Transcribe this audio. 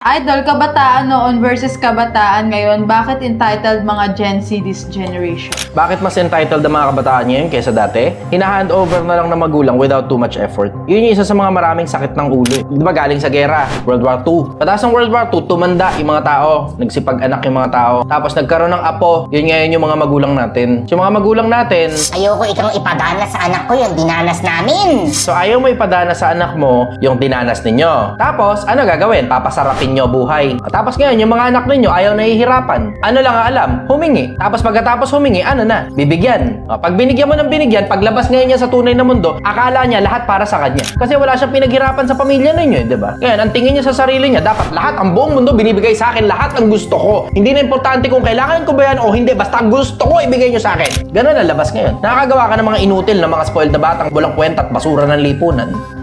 Idol, kabataan noon versus kabataan ngayon, bakit entitled mga Gen Z this generation? Bakit mas entitled ang mga kabataan ngayon kaysa dati? Hina-hand over na lang ng magulang without too much effort. Yun yung isa sa mga maraming sakit ng ulo. eh. Di ba galing sa gera, World War II. Pataas ng World War II, tumanda yung mga tao. Nagsipag-anak yung mga tao. Tapos nagkaroon ng apo. Yun ngayon yung mga magulang natin. Yung mga magulang natin, Ayoko ikang ipadala sa anak ko yung dinanas namin. So ayaw mo ipadana sa anak mo yung dinanas ninyo. Tapos, ano gagawin? Papasarapin nyo buhay. Tapos ngayon, yung mga anak ninyo ayaw nahihirapan. Ano lang ang alam? Humingi. Tapos pagkatapos humingi, ano na? Bibigyan. O, Pag binigyan mo ng binigyan, paglabas ngayon niya sa tunay na mundo, akala niya lahat para sa kanya. Kasi wala siyang pinaghirapan sa pamilya ninyo, eh, di ba? Ngayon, ang tingin niya sa sarili niya, dapat lahat, ang buong mundo binibigay sa akin, lahat ang gusto ko. Hindi na importante kung kailangan ko ba yan o hindi, basta gusto ko ibigay niyo sa akin. Ganun ang labas ngayon. Nakakagawa ka ng mga inutil na mga spoiled na batang walang kwenta at basura ng lipunan.